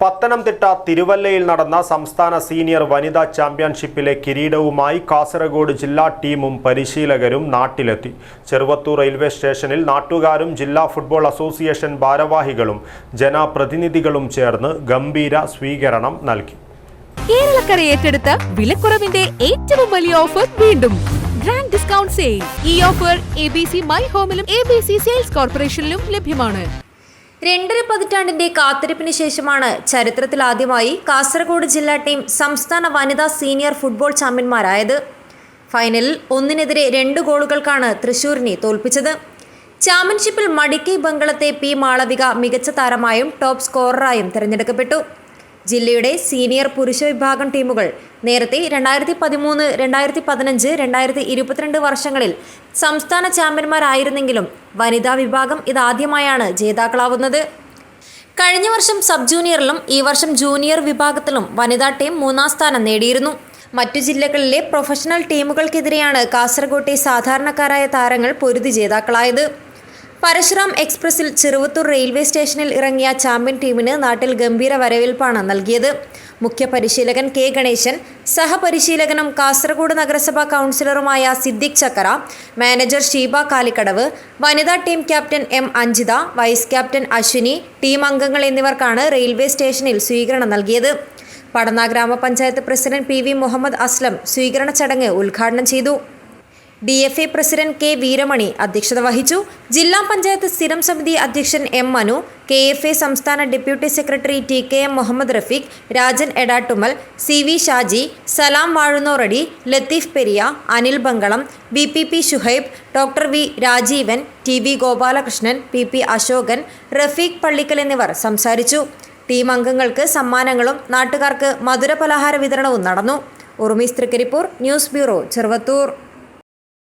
പത്തനംതിട്ട തിരുവല്ലയിൽ നടന്ന സംസ്ഥാന സീനിയർ വനിതാ ചാമ്പ്യൻഷിപ്പിലെ കിരീടവുമായി കാസർഗോഡ് ജില്ലാ ടീമും പരിശീലകരും നാട്ടിലെത്തി. ചെറുവത്തൂർ റെയിൽവേ സ്റ്റേഷനിൽ നാട്ടുകാരും ജില്ലാ ഫുട്ബോൾ അസോസിയേഷൻ ഭാരവാഹികളും ജനപ്രതിനിധികളും ചേർന്ന് ഗംഭീര സ്വീകരണം നൽകി. കേരളക്കര ഏറ്റെടുത്ത വിലക്കുറവിന്റെ ഏറ്റവും വലിയ ഓഫർ വീണ്ടും. ഗ്രാൻഡ് ഡിസ്കൗണ്ട് സെയിൽ ഈ offer A B C my ഹോമിലും A B C sales കോർപ്പറേഷനിലും ലഭ്യമാണ്. രണ്ടര പതിറ്റാണ്ടിന്റെ കാത്തിരിപ്പിന് ശേഷമാണ് ചരിത്രത്തിലാദ്യമായി കാസർഗോഡ് ജില്ലാ ടീം സംസ്ഥാന വനിതാ സീനിയർ ഫുട്ബോൾ ചാമ്പ്യന്മാരായത്. ഫൈനലിൽ ഒന്നിനെതിരെ രണ്ട് ഗോളുകൾക്കാണ് തൃശൂരിനെ തോൽപ്പിച്ചത്. ചാമ്പ്യൻഷിപ്പിൽ മടിക്കൈ ബംഗളത്തെ പി മാളവിക മികച്ച താരമായും ടോപ്പ് സ്കോററായും തിരഞ്ഞെടുക്കപ്പെട്ടു. ജില്ലയുടെ സീനിയർ പുരുഷ വിഭാഗം ടീമുകൾ നേരത്തെ രണ്ടായിരത്തി പതിമൂന്ന് രണ്ടായിരത്തി പതിനഞ്ച് രണ്ടായിരത്തി ഇരുപത്തിരണ്ട് വർഷങ്ങളിൽ സംസ്ഥാന ചാമ്പ്യന്മാരായിരുന്നെങ്കിലും വനിതാ വിഭാഗം ഇതാദ്യമായാണ് ജേതാക്കളാവുന്നത്. കഴിഞ്ഞ വർഷം സബ് ജൂനിയറിലും ഈ വർഷം ജൂനിയർ വിഭാഗത്തിലും വനിതാ ടീം മൂന്നാം സ്ഥാനം നേടിയിരുന്നു. മറ്റു ജില്ലകളിലെ പ്രൊഫഷണൽ ടീമുകൾക്കെതിരെയാണ് കാസർകോട്ടെ സാധാരണക്കാരായ താരങ്ങൾ പൊരുതി ജേതാക്കളായത്. പരശുറാം എക്സ്പ്രസിൽ ചെറുവത്തൂർ റെയിൽവേ സ്റ്റേഷനിൽ ഇറങ്ങിയ ചാമ്പ്യൻ ടീമിന് നാട്ടിൽ ഗംഭീര വരവേൽപ്പാണ് നൽകിയത്. മുഖ്യ പരിശീലകൻ കെ ഗണേശൻ സഹപരിശീലകനും കാസർഗോഡ് നഗരസഭാ കൗൺസിലറുമായ സിദ്ദിഖ് ചക്കര മാനേജർ ഷീബ കാലിക്കടവ് വനിതാ team captain M Anjitha vice captain Aswini team അംഗങ്ങൾ എന്നിവർക്കാണ് റെയിൽവേ സ്റ്റേഷനിൽ സ്വീകരണം നൽകിയത്. പടന്ന ഗ്രാമപഞ്ചായത്ത് president P V Muhammad Aslam സ്വീകരണ ചടങ്ങ് ഉദ്ഘാടനം ചെയ്തു. D F A president K Veeramani അധ്യക്ഷത വഹിച്ചു. ജില്ലാ പഞ്ചായത്ത് സ്ഥിരം സമിതി അധ്യക്ഷൻ M Manu K F A സംസ്ഥാന deputy secretary T K M Muhammad Rafeeq Rajan Edattumal C V Shaji Salam Vazhunnoradi Latheef Periya Anil Bangalam B P P Shuhaib doctor V Rajeevan T V Gopalakrishnan P P Ashokan Rafeeq Pallikkal എന്നിവർ സംസാരിച്ചു. Team അംഗങ്ങൾക്ക് സമ്മാനങ്ങളും നാട്ടുകാർക്ക് മധുര പലഹാര വിതരണവും നടന്നു. ഉറുമീസ് Trikaripur news bureau Cheruvathur.